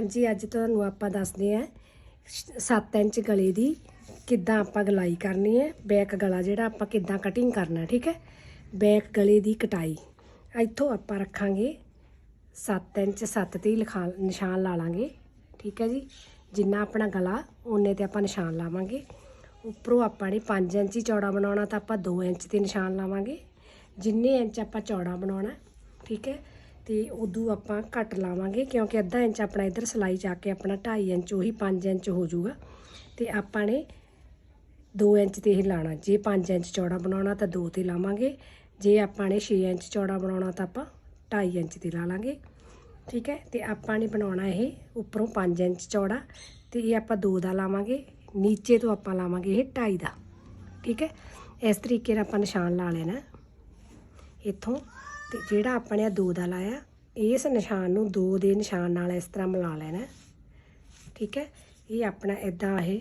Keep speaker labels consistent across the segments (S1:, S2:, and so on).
S1: ਹਾਂਜੀ, ਅੱਜ ਤੁਹਾਨੂੰ ਆਪਾਂ ਦੱਸਦੇ ਆ 7 ਇੰਚ ਗਲੇ ਦੀ ਕਿੱਦਾਂ ਆਪਾਂ ਗਲਾਈ ਕਰਨੀ ਹੈ, ਬੈਕ ਗਲਾ ਜਿਹੜਾ ਆਪਾਂ ਕਿੱਦਾਂ ਕਟਿੰਗ ਕਰਨਾ, ਠੀਕ ਹੈ? ਬੈਕ ਗਲੇ ਦੀ ਕਟਾਈ। ਇੱਥੋਂ ਆਪਾਂ ਰੱਖਾਂਗੇ 7 ਇੰਚ 7 ਤੇ ਹੀ ਲਿਖਾ, ਨਿਸ਼ਾਨ ਲਾ ਲਾਂਗੇ, ਠੀਕ ਹੈ ਜੀ? ਜਿੰਨਾ ਆਪਣਾ ਗਲਾ ਉਹਨੇ ਤੇ ਆਪਾਂ ਨਿਸ਼ਾਨ ਲਾਵਾਂਗੇ। ਉੱਪਰੋਂ ਆਪਾਂ ਨੇ 5 ਇੰਚ ਹੀ ਚੌੜਾ ਬਣਾਉਣਾ ਤਾਂ ਆਪਾਂ 2 ਇੰਚ ਤੇ ਨਿਸ਼ਾਨ ਲਾਵਾਂਗੇ। ਜਿੰਨੇ ਇੰਚ ਆਪਾਂ ਚੌੜਾ ਬਣਾਉਣਾ, ਠੀਕ ਹੈ? ਤੇ ਉਦੋਂ ਆਪਾਂ ਘੱਟ ਲਾਵਾਂਗੇ ਕਿਉਂਕਿ ਅੱਧਾ ਇੰਚ ਆਪਣਾ ਇੱਧਰ ਸਲਾਈ ਜਾ ਕੇ ਆਪਣਾ 2.5 ਇੰਚ, ਉਹੀ 5 ਇੰਚ ਹੋ ਜਾਊਗਾ। ਤੇ ਆਪਾਂ ਨੇ 2 ਇੰਚ ਤੇ ਇਹ ਲਾਣਾ। ਜੇ 5 ਇੰਚ ਚੌੜਾ ਬਣਾਉਣਾ ਤਾਂ 2 ਤੇ ਲਾਵਾਂਗੇ। ਜੇ ਆਪਾਂ ਨੇ 6 ਇੰਚ ਚੌੜਾ ਬਣਾਉਣਾ ਤਾਂ ਆਪਾਂ 2.5 ਇੰਚ ਤੇ ਲਾ ਲਾਂਗੇ। ਠੀਕ ਹੈ? ਤੇ ਆਪਾਂ ਨੇ ਬਣਾਉਣਾ ਇਹ ਉੱਪਰੋਂ 5 ਇੰਚ ਚੌੜਾ ਤੇ ਇਹ ਆਪਾਂ 2 ਦਾ ਲਾਵਾਂਗੇ। ਨੀਚੇ ਤੋਂ ਆਪਾਂ ਲਾਵਾਂਗੇ ਇਹ 2.5 ਦਾ। ਠੀਕ ਹੈ? ਇਸ ਤਰੀਕੇ ਨਾਲ ਆਪਾਂ ਨਿਸ਼ਾਨ ਲਾ ਲੈਣਾ। ਇੱਥੋਂ ਤੇ ਜਿਹੜਾ ਆਪਾਂ ਨੇ 2 ਦਾ ਲਾਇਆ ਇਸ ਨਿਸ਼ਾਨ ਨੂੰ 2 ਦੇ ਨਿਸ਼ਾਨ ਨਾਲ ਇਸ ਤਰ੍ਹਾਂ ਮਿਲਾ ਲੈਣਾ। ਠੀਕ ਹੈ? ਇਹ ਆਪਣਾ ਇਦਾਂ ਇਹ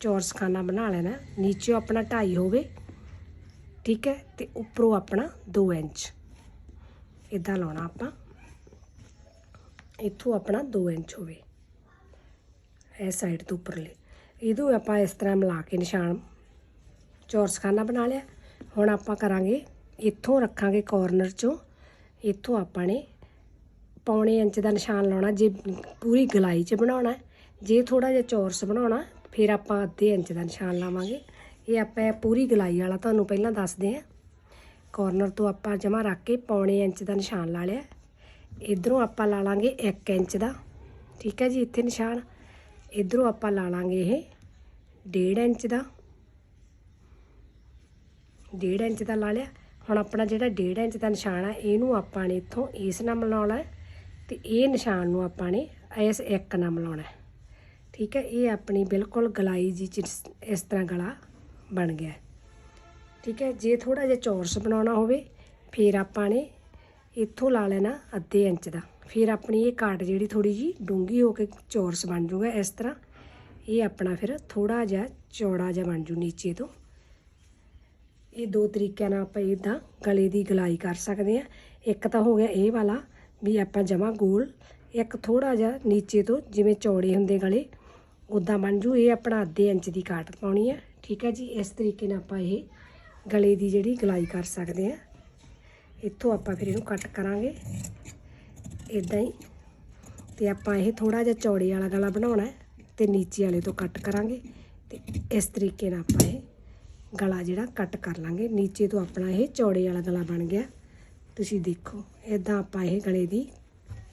S1: ਚੌਰਸਖਾਨਾ ਬਣਾ ਲੈਣਾ। ਨੀਚੇ ਆਪਣਾ 2.5 ਹੋਵੇ। ਠੀਕ ਹੈ? ਤੇ ਉੱਪਰੋਂ ਆਪਣਾ 2 ਇੰਚ। ਇਦਾਂ ਲਾਉਣਾ ਆਪਾਂ। ਇੱਥੋਂ ਆਪਣਾ 2 ਇੰਚ ਹੋਵੇ। ਇਸ ਸਾਈਡ ਤੋਂ ਉੱਪਰਲੇ। ਇਹਦੋਂ ਆਪਾਂ ਇਸ ਤਰ੍ਹਾਂ ਮਿਲਾ ਕੇ ਨਿਸ਼ਾਨ ਚੌਰਸ ਖਾਨਾ ਬਣਾ ਲਿਆ। ਹੁਣ ਆਪਾਂ ਕਰਾਂਗੇ ਇੱਥੋਂ ਰੱਖਾਂਗੇ ਕਾਰਨਰ ਚੋਂ। ਇੱਥੋਂ ਆਪਾਂ ਨੇ ਪੌਣੇ ਇੰਚ ਦਾ ਨਿਸ਼ਾਨ ਲਾਉਣਾ, ਜੇ ਪੂਰੀ ਗਲਾਈ 'ਚ ਬਣਾਉਣਾ ਜੇ ਥੋੜਾ ਜਿਹਾ ਚੌਰਸ ਬਣਾਉਣਾ, ਫਿਰ ਆਪਾਂ ਅੱਧੇ ਇੰਚ ਦਾ ਨਿਸ਼ਾਨ ਲਾਵਾਂਗੇ। ਇਹ ਆਪਾਂ ਪੂਰੀ ਗਲਾਈ ਵਾਲਾ ਤੁਹਾਨੂੰ ਪਹਿਲਾਂ ਦੱਸਦੇ ਹਾਂ। ਕਾਰਨਰ ਤੋਂ ਆਪਾਂ ਜਮਾ ਰੱਖ ਕੇ ਪੌਣੇ ਇੰਚ ਦਾ ਨਿਸ਼ਾਨ ਲਾ ਲਿਆ। ਇਧਰੋਂ ਆਪਾਂ ਲਾ ਲਾਂਗੇ 1 ਇੰਚ ਦਾ। ਠੀਕ ਹੈ ਜੀ, ਇੱਥੇ ਨਿਸ਼ਾਨ। ਇਧਰੋਂ ਆਪਾਂ ਲਾ ਲਾਂਗੇ ਇਹ 1.5 ਇੰਚ ਦਾ। 1.5 ਇੰਚ ਦਾ ਲਾ ਲਿਆ। ਹੁਣ ਆਪਣਾ ਜਿਹੜਾ 1.5 ਇੰਚ ਦਾ ਨਿਸ਼ਾਨ ਹੈ ਇਹਨੂੰ ਆਪਾਂ ਨੇ ਇੱਥੋਂ ਇਸ ਨਾਲ ਮਿਲਾਉਣਾ ਹੈ ਤੇ ਇਹ ਨਿਸ਼ਾਨ ਨੂੰ ਆਪਾਂ ਨੇ ਇਸ ਇੱਕ ਨਾਲ ਮਿਲਾਉਣਾ ਠੀਕ ਹੈ, ਇਹ ਆਪਣੀ ਬਿਲਕੁਲ ਗਲਾਈ ਜੀ ਚ ਇਸ ਤਰ੍ਹਾਂ ਗਲਾ ਬਣ ਗਿਆ ਠੀਕ ਹੈ, ਜੇ ਥੋੜਾ ਜਿਹਾ ਚੌਰਸ ਬਣਾਉਣਾ ਹੋਵੇ, ਫਿਰ ਆਪਾਂ ਨੇ ਇੱਥੋਂ ਲਾ ਲੈਣਾ ਅੱਧੇ ਇੰਚ ਦਾ। ਫਿਰ ਆਪਣੀ ਇਹ ਕਾਟ ਜਿਹੜੀ ਥੋੜੀ ਜੀ ਡੂੰਗੀ ਹੋ ਕੇ ਚੌਰਸ ਬਣ ਜਾਊਗਾ ਇਸ ਤਰ੍ਹਾਂ, ਇਹ ਆਪਣਾ ਫਿਰ ਥੋੜਾ ਜਿਹਾ ਚੌੜਾ ਜਿਹਾ ਬਣ ਜੂ ਨੀਚੇ ਤੋਂ। ਇਹ ਦੋ ਤਰੀਕਿਆਂ ਨਾਲ ਆਪਾਂ ਇਦਾਂ ਗਲੇ ਦੀ ਗਲਾਈ ਕਰ ਸਕਦੇ ਆ ਇੱਕ ਤਾਂ ਹੋ ਗਿਆ ਇਹ ਵਾਲਾ ਵੀ ਆਪਾਂ ਜਮਾ ਗੋਲ, ਇੱਕ ਥੋੜਾ ਜਿਹਾ ਨੀਚੇ ਤੋਂ ਜਿਵੇਂ ਚੌੜੇ ਹੁੰਦੇ ਗਲੇ ਉਦਾਂ ਬਣ ਜੂ। ਇਹ ਆਪਣਾ ਅੱਧੇ ਇੰਚ ਦੀ ਕਾਟ ਪਾਉਣੀ ਹੈ। ਠੀਕ ਹੈ ਜੀ, ਇਸ ਤਰੀਕੇ ਨਾਲ ਆਪਾਂ ਇਹ ਗਲੇ ਦੀ ਜਿਹੜੀ ਗਲਾਈ ਕਰ ਸਕਦੇ ਆ ਇੱਥੋਂ ਆਪਾਂ ਫਿਰ ਇਹਨੂੰ ਕੱਟ ਕਰਾਂਗੇ। ਇਦਾਂ ਹੀ ਤੇ ਆਪਾਂ ਇਹ ਥੋੜਾ ਜਿਹਾ ਚੌੜੇ ਵਾਲਾ ਗਲਾ ਬਣਾਉਣਾ ਹੈ ਤੇ ਨੀਚੇ ਵਾਲੇ ਤੋਂ ਕੱਟ ਕਰਾਂਗੇ ਤੇ ਇਸ ਤਰੀਕੇ ਨਾਲ ਆਪਾਂ ਇਹ ਗਲਾ ਜਿਹੜਾ ਕੱਟ ਕਰ ਲਾਂਗੇ। ਨੀਚੇ ਤੋਂ ਆਪਣਾ ਇਹ ਚੌੜੇ ਵਾਲਾ ਗਲਾ ਬਣ ਗਿਆ। ਤੁਸੀਂ ਦੇਖੋ ਇਦਾਂ ਆਪਾਂ ਇਹ ਗਲੇ ਦੀ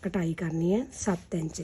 S1: ਕਟਾਈ ਕਰਨੀ ਹੈ 7 ਇੰਚ।